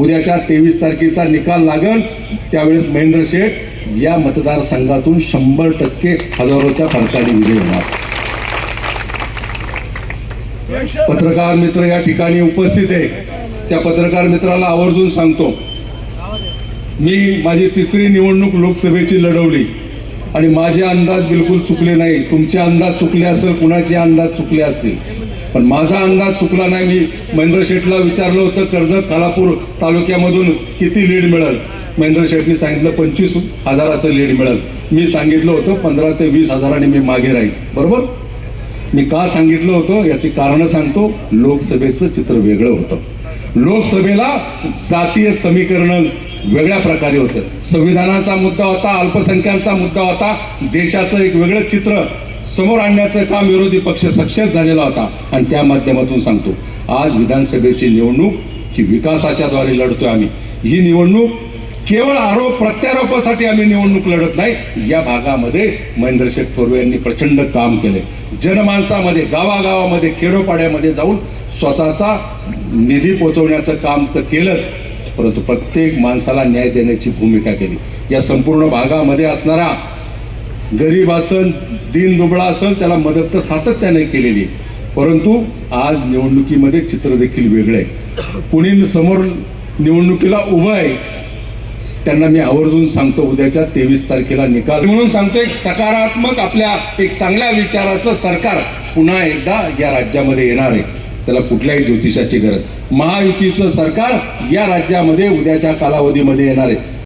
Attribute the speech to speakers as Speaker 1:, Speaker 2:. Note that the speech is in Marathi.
Speaker 1: उद्याच्या तेवीस तारखेचा निकाल लागल. त्यावेळेस महेंद्र शेठ या मतदारसंघातून शंभर टक्के हजारोच्या फरकाने विजय होणार. पत्रकार मित्र या ठिकाणी उपस्थित आहे. त्या पत्रकार मित्राला आवर्जून सांगतो. मी माझी तिसरी निवडणूक लोकसभेची लढवली. आणि माझे अंदाज बिलकुल चुकले नाही. तुमचे अंदाज चुकले असेल कुणाचे अंदाज चुकले असतील? पण माझा अंदाज चुकला नाही. मी महेंद्र शेठला विचारलं होतं कर्जत खालापूर तालुक्यामधून किती लीड मिळेल? महेंद्र शेठनी सांगितलं पंचवीस हजाराचं लीड मिळेल. मी सांगितलं होतं पंधरा ते वीस हजारांनी मी मागे राहील. बरोबर? मी का सांगितलं होतं याची कारणं सांगतो. लोकसभेचं चित्र वेगळं होतं. लोकसभेला जातीय समीकरण वेगळ्या प्रकारे होतं. संविधानाचा मुद्दा होता अल्पसंख्याकांचा मुद्दा होता. देशाचं एक वेगळं चित्र. समोर आणण्याचं काम विरोधी पक्ष सक्सेस झालेला होता. आणि त्या माध्यमातून सांगतो आज विधानसभेची निवडणूक ही विकासाच्या द्वारे लढतोय आम्ही. ही निवडणूक केवळ आरोप प्रत्यारोपासाठी आम्ही निवडणूक लढत नाही या भागामध्ये महेंद्र शेख थोरवे यांनी प्रचंड काम केले. जनमानसामध्ये गावागावामध्ये खेडोपाड्यामध्ये जाऊन स्वतःचा निधी पोचवण्याचं काम तर केलंच परंतु प्रत्येक माणसाला न्याय देण्याची भूमिका केली. या संपूर्ण भागामध्ये असणारा गरीब असेल दीन दुबळा असेल त्याला मदत तर सातत्याने केलेली परंतु आज निवडणुकीमध्ये चित्र देखील वेगळं आहे. कुणी समोर निवडणुकीला उभं आहे त्यांना मी आवर्जून सांगतो उद्याच्या तेवीस तारखेला निकाल. म्हणून सांगतो एक सकारात्मक आपल्या एक चांगल्या विचाराचं सरकार पुन्हा एकदा या राज्यामध्ये येणार आहे. त्याला कुठल्याही ज्योतिषाची गरज. महायुतीचं सरकार या राज्यामध्ये उद्याच्या कालावधीमध्ये येणार आहे.